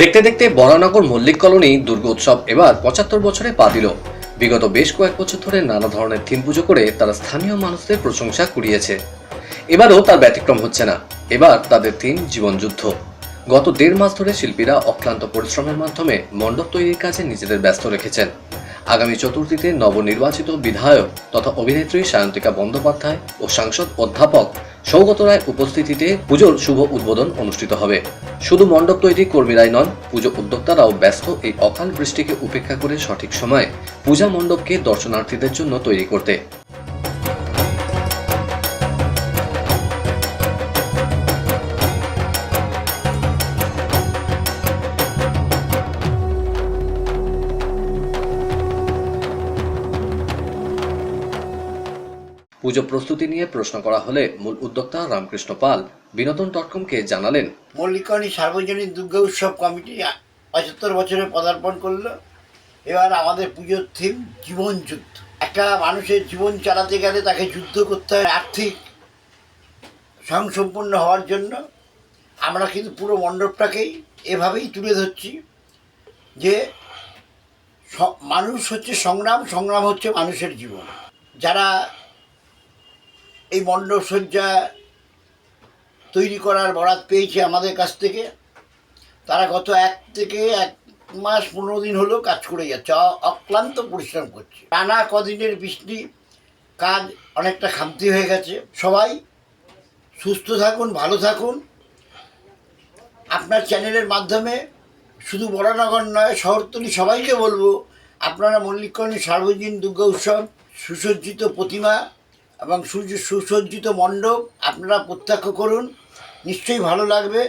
দেখতে দেখতে বরানগর মল্লিক কলোনি দুর্গোৎসব এবার পঁচাত্তর বছরে পা দিল। বিগত বেশ কয়েক বছর ধরে নানা ধরনের থিম পুজো করে তারা স্থানীয় মানুষদের প্রশংসা কুড়িয়েছে। এবারও তার ব্যতিক্রম হচ্ছে না। এবার তাদের থিম জীবনযুদ্ধ। গত দেড় মাস ধরে শিল্পীরা অক্লান্ত পরিশ্রমের মাধ্যমে মণ্ডপ তৈরির কাজে নিজেদের ব্যস্ত রেখেছেন। আগামী চতুর্থীতে নবনির্বাচিত বিধায়ক তথা অভিনেত্রী সায়ন্তিকা বন্দ্যোপাধ্যায় ও সাংসদ অধ্যাপক সৌগত রায় উপস্থিতিতে পুজোর শুভ উদ্বোধন অনুষ্ঠিত হবে। শুধু মণ্ডপ তৈরি কর্মীরাই নন, পুজো উদ্যোক্তারাও ব্যস্ত এই অকাল বৃষ্টিকে উপেক্ষা করে সঠিক সময়ে পূজা মণ্ডপকে দর্শনার্থীদের জন্য তৈরি করতে। পুজো প্রস্তুতি নিয়ে প্রশ্ন করা হলে মূল উদ্যোক্তা রামকৃষ্ণ পাল বিনোদন ডট কমকে জানালেন, মল্লিকরণী সার্বজনীন দুর্গা উৎসব কমিটি পঁচাত্তর বছরে পদার্পণ করল। এবার আমাদের পুজোর থিম জীবন যুদ্ধ। একটা মানুষের জীবন চালাতে গেলে তাকে যুদ্ধ করতে হয় আর্থিক স্বয়ংসম্পূর্ণ হওয়ার জন্য। আমরা কিন্তু পুরো মণ্ডপটাকেই এভাবেই তুলে ধরছি যে মানুষ হচ্ছে সংগ্রাম সংগ্রাম হচ্ছে মানুষের জীবন। যারা এই মণ্ডপসজ্জা তৈরি করার বরাত পেয়েছে আমাদের কাছ থেকে। তারা গত এক থেকে এক মাস পনেরো দিন হলো কাজ করে যাচ্ছে অক্লান্ত পরিশ্রম করছে। টানা কদিনের বৃষ্টি, কাজ অনেকটা খামতি হয়ে গেছে। সবাই সুস্থ থাকুন, ভালো থাকুন। আপনার চ্যানেলের মাধ্যমে শুধু বড়নগর নয়, শহরতলি সবাইকে বলব, আপনারা মল্লিকরণী সার্বজনীন দুর্গা উৎসব, সুসজ্জিত প্রতিমা এবং সুসজ্জিত মণ্ডপ আপনারা প্রত্যক্ষ করুন নিশ্চয়ই ভালো লাগবে।